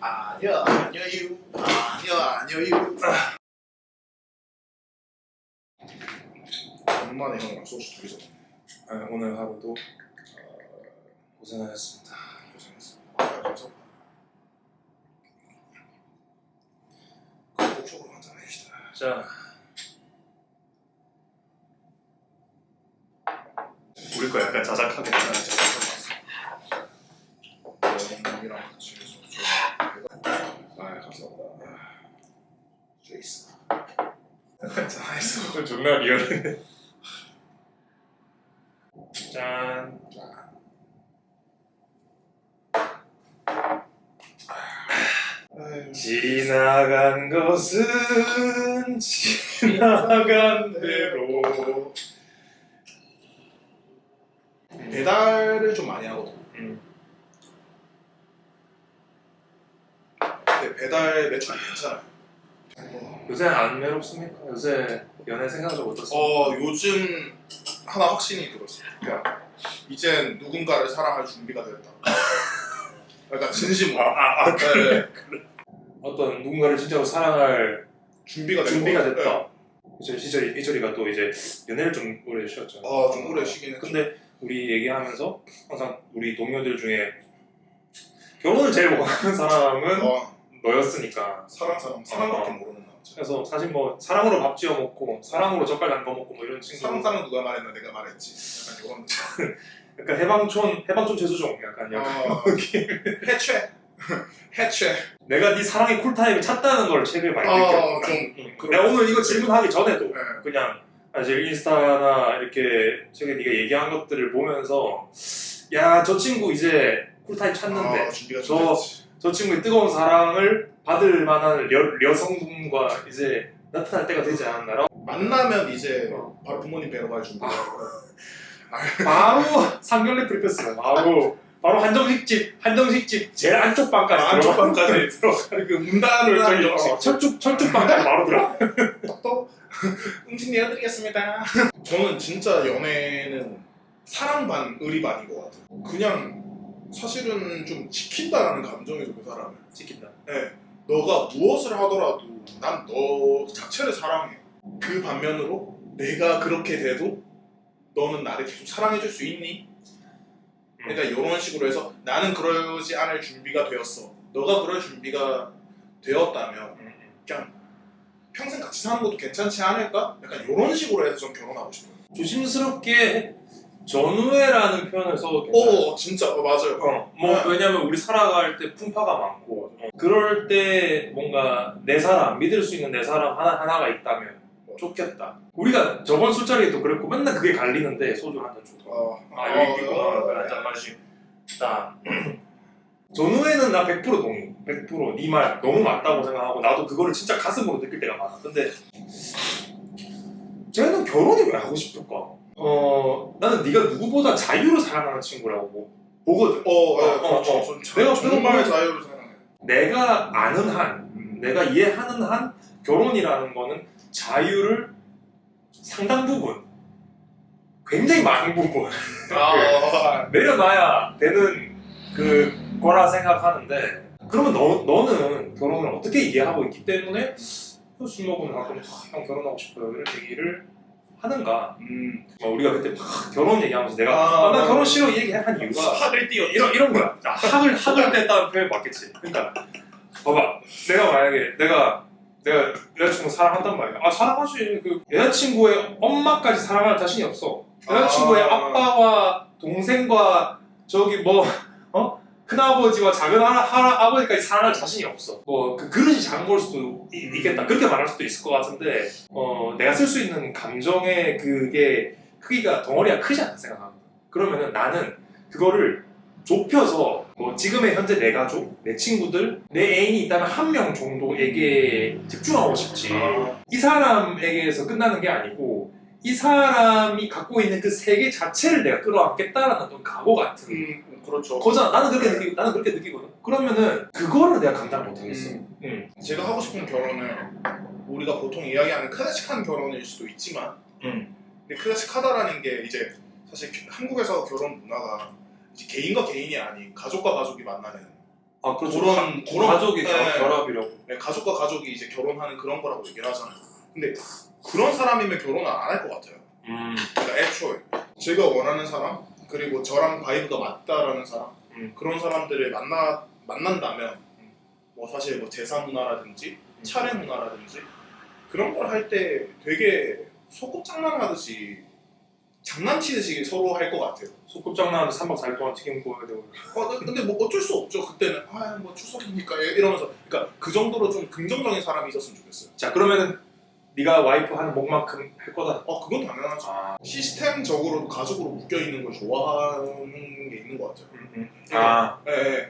아니야 아니요 아니야 아니요 오랜만에 형이랑 소주 둘이서. 아, 오늘 하루도 어, 고생하셨습니다. 아 감사합니다. 꼭쪽으로 한잔 해시다 자, 우리 거 약간 자작하게 아, 형이랑 같이. 소주 아 감사합니다 제이스 잘했어 존나 리얼해. 짠. 아유 지나간 것은 지나간 대로. 배달을 좀 많이 하거든 음. 근데 배 달 매출이 괜찮아요 어, 요새 안 외롭습니까? 요새 연애 생각 좀 어떻습니까? 어 요즘 하나 확신이 들었어. 그냥 이젠 누군가를 사랑할 준비가 됐다. 약간 진심으로. 아, 아, 네, 어떤 누군가를 진짜로 사랑할 준비가 된 준비가 것 같아요. 됐다. 저 시절이 이철이가 또 이제 연애를 좀 오래. 네. 어, 좀 오래 쉬긴 했죠. 근데 우리 얘기하면서 항상 우리 동료들 중에 결혼을 제일 원하는 사람은 어, 너였으니까. 사랑 사람 사랑밖에 어. 모르는 남자. 그래서 사실 뭐 사랑으로 밥 지어 먹고 사랑으로 젓갈 담궈 먹고 뭐 이런 친구. 사랑 사랑 누가 말했나 내가 말했지. 약간 느낌. 약간 해방촌 해방촌 최수종 약간 약간 어, 해체. 해체. 내가 네 사랑의 쿨타임을 찾다는 걸 책을 많이 어. 좀 응. 내가 오늘 이거 질문하기 전에도 네. 그냥 사실 인스타나 이렇게 저기 네가 얘기한 것들을 보면서 야 저 친구 이제 쿨타임 찾는데 아, 준비가 저-. 저 친구의 뜨거운 사랑을 받을 만한 여, 여성분과 이제 나타날 때가 되지 않았나라고 만나면 이제 어. 바로 부모님 뵈러 갈 준비가 바로 상견례 프리패스가 바로 바로 한정식집 한정식집 제일 안쪽 방까지 안쪽 들어가. 방까지 들어가 그 문단을 저기 어, 철쭉 철쭉 방까지 바로 들어 똑똑 응신 내어드리겠습니다. 저는 진짜 연애는 사랑 반 의리 반인 것 같아요. 그냥 사실은 좀 지킨다라는 감정이죠 그 사람을. 지킨다 네, 너가 무엇을 하더라도 난 너 자체를 사랑해. 그 반면으로 내가 그렇게 돼도 너는 나를 계속 사랑해줄 수 있니? 그러니까 이런 식으로 해서 나는 그러지 않을 준비가 되었어. 너가 그럴 준비가 되었다면 그냥 평생 같이 사는 것도 괜찮지 않을까? 약간 이런 식으로 해서 좀 결혼하고 싶어요. 조심스럽게 전후회라는 표현을 써도 괜찮아요. 오 진짜 어, 맞아요. 어, 뭐 네. 왜냐면 우리 살아갈 때 풍파가 많고 어, 그럴 때 뭔가 내 사람 믿을 수 있는 내 사람 하나 하나가 있다면 좋겠다. 우리가 저번 술자리에도 그랬고 맨날 그게 갈리는데 소주 한잔 주고 어, 아 여기 있구나 한잔 마시고 딱 전후에는 나 100% 동의 100%네 말 너무 맞다고 생각하고 나도 그거를 진짜 가슴으로 느낄 때가 많아 근데 쟤는 결혼이 왜 하고 싶을까? 어 나는 네가 누구보다 자유를 사랑하는 친구라고 보- 보거든 어, 네, 어, 그렇죠. 어, 어. 전 내가 자- 정말 자유를 사랑해. 내가 아는 한, 내가 이해하는 한 결혼이라는 거는 자유를 상당 부분, 굉장히 많은 부분 아, 내려놔야 되는 그 거라 생각하는데 그러면 너, 너는 결혼을 어떻게 이해하고 있기 때문에 어, 술 먹으면 가끔 아, 형 결혼하고 싶어요 이런 얘기를 하는가 음, 막 우리가 그때 막 결혼 얘기하면서 내가 아, 아, 나 결혼 싫어 이 얘기한 이유가 학을 띄워. 이런 이런 거야. 아, 학을 학을 뗐다는 표현 맞겠지. 그러니까 봐봐. 내가 만약에 내가 내가 여자친구 사랑한단 말이야. 아 사랑하지. 그 여자친구의 엄마까지 사랑할 자신이 없어. 여자친구의 아. 아빠와 동생과 저기 뭐 어? 큰아버지와 작은 할, 할, 아버지까지 사랑할 자신이 없어. 뭐 그 그릇이 작은 걸 수도 이- 있겠다. 그렇게 말할 수도 있을 것 같은데 어 내가 쓸 수 있는 감정의 그게 크기가 덩어리가 크지 않다 생각합니다. 그러면은 나는 그거를 좁혀서 뭐 지금의 현재 내 가족, 내 친구들, 내 애인이 있다면 한 명 정도에게 집중하고 싶지. 아, 이 사람에게서 끝나는 게 아니고 이 사람이 갖고 있는 그 세계 자체를 내가 끌어안겠다라는 어떤 각오 같은 음, 그렇죠. 거잖아. 나는 그렇게 느끼고 나는 그렇게 느끼거든. 그러면은 그거를 내가 감당 못 하겠어. 음. 응. 제가 하고 싶은 결혼은 우리가 보통 이야기하는 클래식한 결혼일 수도 있지만 응. 근데 클래식하다라는 게 이제 사실 겨- 한국에서 결혼 문화가 이제 개인과 개인이 아닌 가족과 가족이 만나는 아 그렇죠. 그런- 가, 그런- 가족이 결- 네. 결합이라고. 네, 가족과 가족이 이제 결혼하는 그런 거라고 얘기를 하잖아요. 근데 그런 사람이면 결혼을 안 할 것 같아요. 음. 그러니까 애초에 제가 원하는 사람 그리고 저랑 바이브가 맞다라는 사람 음. 그런 사람들을 만나 만난다면 뭐 사실 뭐 제사 문화라든지 음. 차례 문화라든지 그런 걸 할 때 되게 소꿉장난하듯이 장난치듯이 서로 할 것 같아요. 소꿉장난하는데 3박 4일 동안 튀김 구워야 되고. 어, 근데 뭐 어쩔 수 없죠. 그때는 아 뭐 추석이니까 이러면서 그러니까 그 정도로 좀 긍정적인 사람이 있었으면 좋겠어요. 자 그러면은 네가 와이프 하는 목만큼 할 거다. 어 그건 당연하죠. 아. 시스템적으로 가족으로 묶여 있는 걸 좋아하는 게 있는 것 같아요. 음, 음. 아. 예, 예.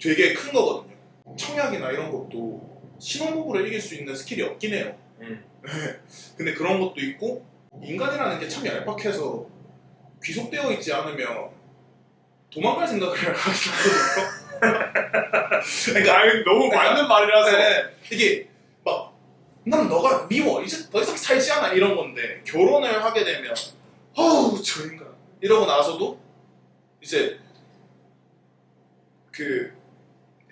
되게 큰 거거든요. 청약이나 이런 것도 신혼부부를 이길 수 있는 스킬이 없긴 해요. 음. 예. 근데 그런 것도 있고 인간이라는 게 참 얄팍해서 귀속되어 있지 않으면 도망갈 생각을 하거든요. 그러니까 아니, 너무 맞는 말이라서. 네, 이게 막 난 너가 미워 이제 더 이상 살지 않아 이런 건데 결혼을 하게 되면 어우 저 인간 이러고 나서도 이제 그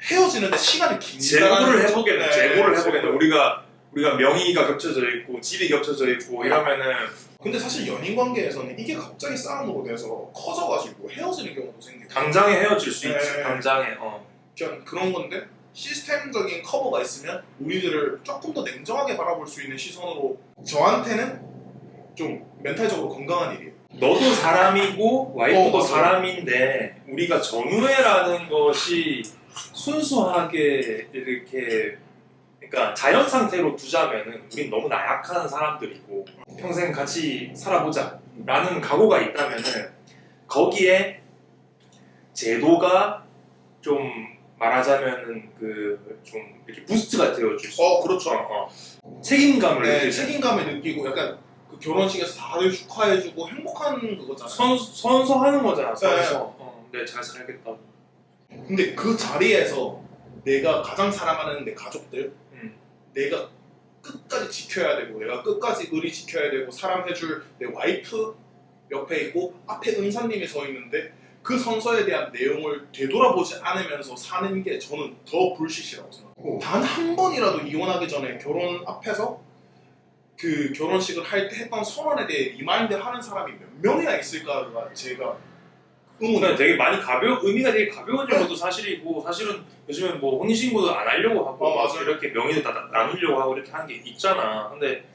헤어지는데 시간이 긴다 재고를 해보겠네. 네, 재고를 네, 해보겠네. 우리가 우리가 명의가 겹쳐져 있고 집이 겹쳐져 있고 이러면은 근데 사실 연인 관계에서는 이게 갑자기 싸움으로 돼서 커져가지고 헤어지는 경우도 생기고 당장에 헤어질 수 있지. 네. 당장에. 어. 그냥 그런 건데 시스템적인 커버가 있으면 우리들을 조금 더 냉정하게 바라볼 수 있는 시선으로 저한테는 좀 멘탈적으로 건강한 일이에요. 너도 사람이고 와이프도 어. 사람인데 우리가 전우애라는 것이 순수하게 이렇게 그러니까 자연 상태로 두자면은 우린 너무 나약한 사람들이고 평생 같이 살아보자라는 각오가 있다면은 거기에 제도가 좀 말하자면은 그좀 이렇게 부스트가 되어줄 수 어 그렇죠. 어, 어. 책임감을 네, 수 책임감을 느끼고 약간 그 결혼식에서 다들 축하해주고 행복한 그거잖아요. 선, 선서하는 거잖아 네. 선서 어, 네잘 살겠다 근데 그 자리에서 내가 가장 사랑하는 내 가족들, 음. 내가 끝까지 지켜야 되고, 내가 끝까지 의리 지켜야 되고, 사랑해줄 내 와이프 옆에 있고, 앞에 은사님이 서 있는데, 그 선서에 대한 내용을 되돌아보지 않으면서 사는 게 저는 더 불시시라고 생각해요. 단 한 번이라도 이혼하기 전에 결혼 앞에서 그 결혼식을 할 때 했던 선언에 대해 리마인드 하는 사람이 몇 명이나 있을까가 제가 의문이에요. 근데 되게 많이 가벼 의미가 되게 가벼운 것도 사실이고 사실은 요즘엔 뭐 혼인신고도 안 하려고 하고 어, 맞아요. 이렇게 명의를 다 나- 나누려고 하고 이렇게 하는 게 있잖아 근데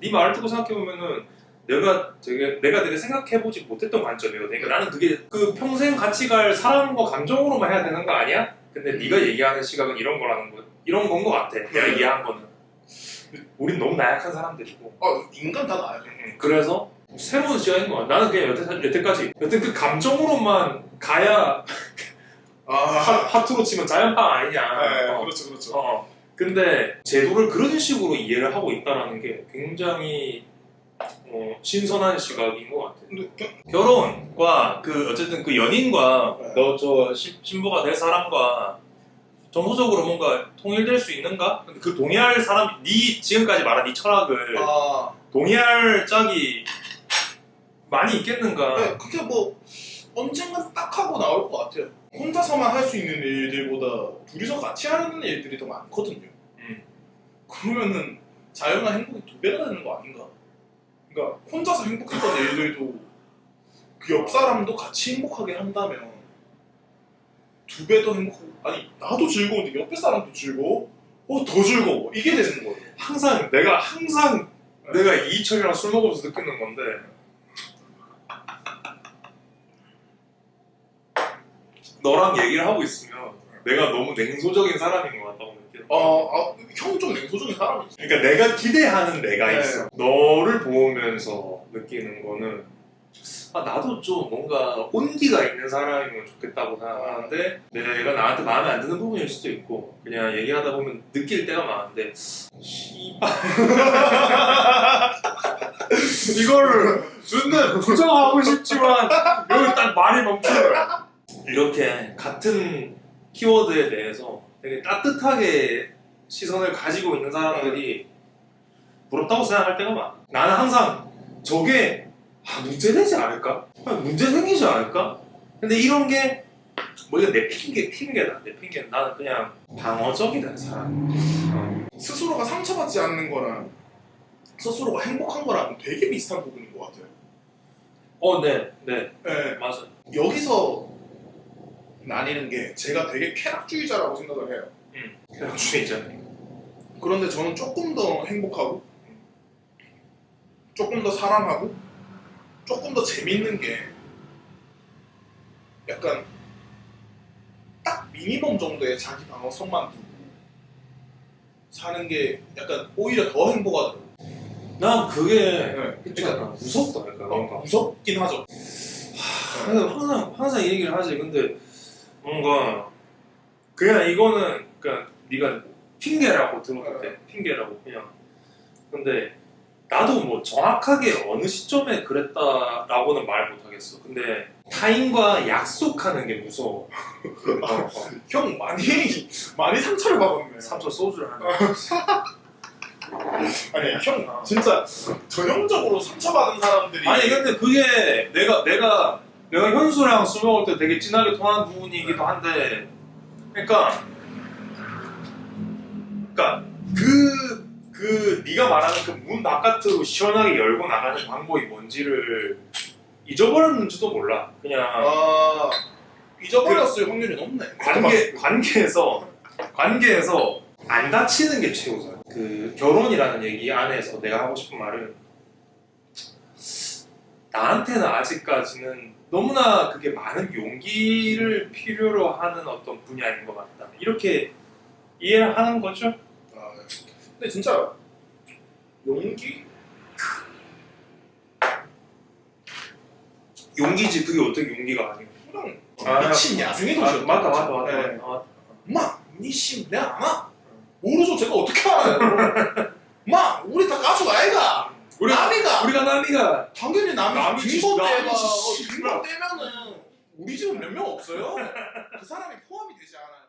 네 말을 듣고 생각해 보면은 내가 되게 내가 되게 생각해 보지 못했던 관점이거든 그러니까 나는 그게 그 평생 같이 갈 사랑과 감정으로만 해야 되는 거 아니야? 근데 네가 얘기하는 시각은 이런 거라는 거 이런 건 거 같아 내가 네. 이해한 거는 우린 너무 나약한 사람들이고 아, 인간 다 나요. 음, 그래서 새로운 시간인 것 같아. 나는 그냥 여태, 여태까지 여튼 그 감정으로만 가야 아, 하, 하트로 치면 자연빵 아니냐. 네, 어. 그렇죠, 그렇죠. 어. 근데 제도를 그런 식으로 이해를 하고 있다는 게 굉장히 어, 신선한 시각인 것 같아. 근데 겨- 결혼과 그 어쨌든 그 연인과 네. 너 저 신부가 될 사람과 정서적으로 뭔가 통일될 수 있는가? 근데 그 동의할 사람, 네 지금까지 말한 네 철학을 아, 동의할 짝이 많이 있겠는가? 네, 그게 뭐 언젠간 딱 하고 나올 것 같아요. 혼자서만 할 수 있는 일들보다 둘이서 같이 하는 일들이 더 많거든요. 음. 그러면은 자연과 행복이 두 배가 되는 거 아닌가? 그러니까 혼자서 행복했던 일들도 그 옆 사람도 같이 행복하게 한다면 두 배 더 행복하고 아니 나도 즐거운데 옆에 사람도 즐거워? 어 더 즐거워 이게 되는 거예요. 항상 내가 항상 내가 이철이랑 술 먹으면서 느끼는 건데 너랑 얘기를 하고 있으면 내가 너무 냉소적인 사람인 것 같다고 느껴. 어, 아, 형 좀 냉소적인 사람이지. 그러니까 내가 기대하는 내가 네. 있어. 너를 보면서 느끼는 거는 아 나도 좀 뭔가 온기가 있는 사람이면 좋겠다고 생각하는데 내가 나한테 마음에 안 드는 부분일 수도 있고 그냥 얘기하다 보면 느낄 때가 많은데 씨발 이거를 존나 부정하고 싶지만 여기 딱 말이 멈추는 거야 이렇게 같은 키워드에 대해서 되게 따뜻하게 시선을 가지고 있는 사람들이 부럽다고 생각할 때가 많아 나는 항상 저게 아, 문제되지 않을까? 아, 문제 생기지 않을까? 근데 이런 게 뭐 이거 내 핑계 핑계다 내 핑계 나는 그냥 방어적이다 사람 어. 스스로가 상처받지 않는 거랑 스스로가 행복한 거랑 되게 비슷한 부분인 것 같아요. 어 네 네 네, 네, 맞아 여기서 나뉘는 게 제가 되게 쾌락주의자라고 생각을 해요. 그냥 주의자 그런데 저는 조금 더 행복하고 조금 더 사랑하고 조금 더 재밌는 게 약간 딱 미니멈 정도의 자기 방어선만 두고 사는 게 약간 오히려 더 행복하더라고요. 난 그게 네. 그러니까 무섭다 약간 뭔가 무섭긴 하죠. 근데 항상 항상 이 얘기를 하지. 근데 뭔가 그냥 이거는 그냥 네가 핑계라고 들었을 때 핑계라고 그냥. 근데 나도 뭐 정확하게 어느 시점에 그랬다라고는 말 못하겠어. 근데 타인과 약속하는 게 무서워. 어, 어. 형 많이 많이 상처를 받았네. 삼촌 소주를 하나. 아니 형 진짜 전형적으로 상처받은 사람들이 아니 근데 그게 내가 내가 내가 현수랑 술 먹을 때 되게 진하게 통한 부분이기도 한데 그러니까 그러니까 그, 그 네가 말하는 그 문 바깥으로 시원하게 열고 나가는 방법이 뭔지를 잊어버렸는지도 몰라 그냥 아 잊어버렸을 확률이 높네. 관계 관계에서 관계에서 안 다치는 게 최고잖아. 그 결혼이라는 얘기 안에서 내가 하고 싶은 말은 나한테는 아직까지는 너무나 그게 많은 용기를 필요로 하는 어떤 분야인 것 같다. 이렇게 이해를 하는 거죠? 아, 근데 진짜 용기? 용기지 그게 어떻게 용기가 아니고. 그냥 아, 미친 야생의 아, 도시였다. 맞다 맞다 맞다. 네. 맞다. 엄마, 니씨 내가 아나? 모르죠. 제가 어떻게 알아요? 마, 우리 다 가족 아이가. 우리. 우리가 남이가 당연히 남이 남이지, 등본 떼봐. 남이지, 등본 떼면은 우리 집은 몇 명 없어요. 그 사람이 포함이 되지 않아요.